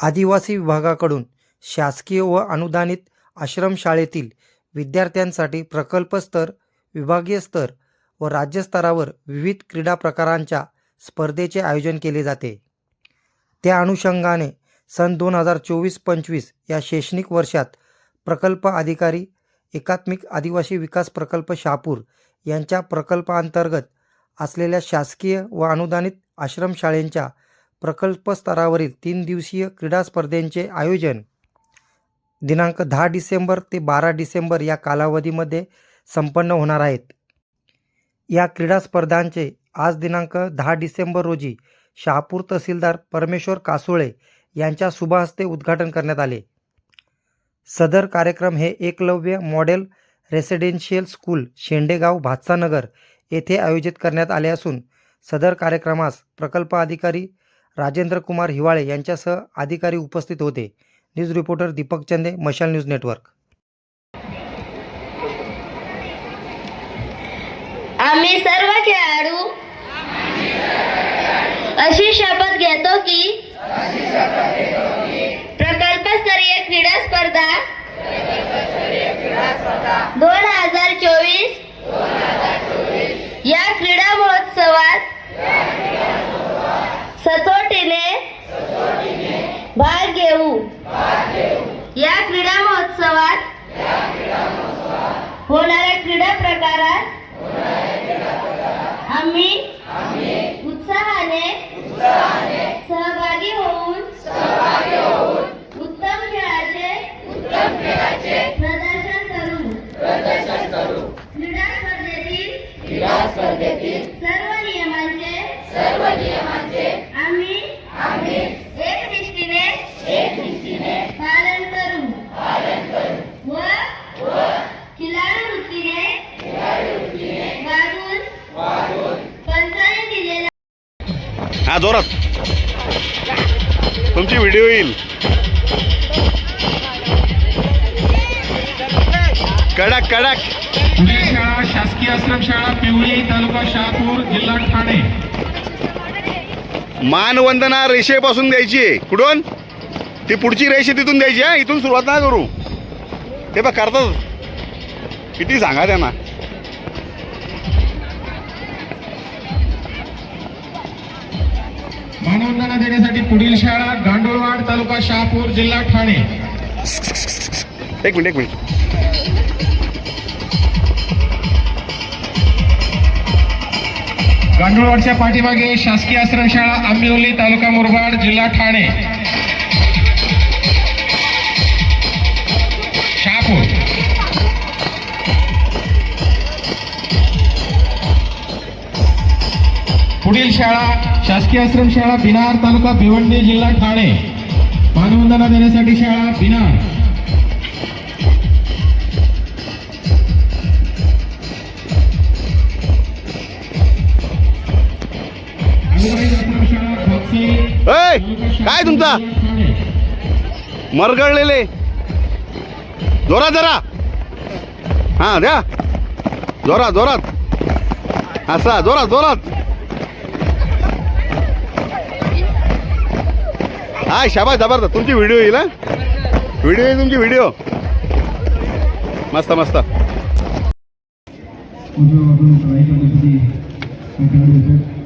आदिवासी विभागाकडून शासकीय व अनुदानित आश्रमशाळेतील विद्यार्थ्यांसाठी प्रकल्प स्तर विभागीय स्तर व राज्यस्तरावर विविध क्रीडा प्रकारांच्या स्पर्धेचे आयोजन केले जाते. त्या अनुषंगाने सन दोन हजार चोवीस पंचवीस या शैक्षणिक वर्षात प्रकल्प अधिकारी एकात्मिक आदिवासी विकास प्रकल्प शहापूर यांच्या प्रकल्पांतर्गत असलेल्या शासकीय व अनुदानित आश्रमशाळेंच्या प्रकल्प स्तरावरील तीन दिवसीय क्रीडा स्पर्धेंचे आयोजन. दिनांक दहा डिसेंबर ते बारा डिसेंबर या कालावधीमध्ये संपन्न होणार आहेत. या क्रीडा स्पर्धांचे आज दिनांक दहा डिसेंबर रोजी शहापूर तहसीलदार परमेश्वर कासोळे यांच्या शुभहस्ते उद्घाटन करण्यात आले. सदर कार्यक्रम हे Eklavya model residential school Shendegaon Bhatsanagar येथे आयोजित करण्यात आले असून सदर कार्यक्रमास प्रकल्प अधिकारी राजेंद्र कुमार हिवाळे यांच्यासह अधिकारी उपस्थित होते. न्यूज रिपोर्टर दीपक चंदे मशाल न्यूज नेटवर्क. आम्ही सर्व खेळाडू अशी शपथ घेतो की प्रकल्पस्तरीय क्रीडा स्पर्धा दोन हजार चोवीस या क्रीडा महोत्सवात सचोटीने भाग घेऊ या क्रीडा महोत्सवात होणाऱ्या क्रीडा प्रकारात आम्ही उत्साहाने सहभागी होऊन उत्तम खेळाचे प्रदर्शन करू. क्रीडा स्पर्धेतील हा जोरात. तुमची व्हिडिओ येईल. कडक कडक. शाळा शासकीय आश्रमशाळा पिवळी तालुका शहापूर जिल्हा ठाणे. मानवंदना रेषेपासून द्यायची आहे. कुठून? ती पुढची रेषे तिथून द्यायची हा? इथून सुरुवात नाही करू. ते बघ करतात. किती सांगा त्यांना. मानवंदना देण्यासाठी पुढील शाळा गांडोळवाड तालुका शहापूर जिल्हा ठाणे. एक मिनिट एक मिनिट. गांडोळवाडच्या पाठीमागे शासकीय आश्रमशाळा आंबिवली तालुका मुरबाड जिल्हा ठाणे. पुढील शाळा शासकीय आश्रम शाळा बिनार तालुका भिवंडी जिल्हा ठाणे. मानवंदना देण्यासाठी शाळा बिनार. काय तुमचा? मरगळलेले. जोरात जरा. हा द्या. जोरात जोरात. असा जोरात जोरात. हा शाबा जबरदस्त तुमची व्हिडिओ येईल व्हिडिओ येईल तुमची व्हिडिओ मस्त मस्त Thank you.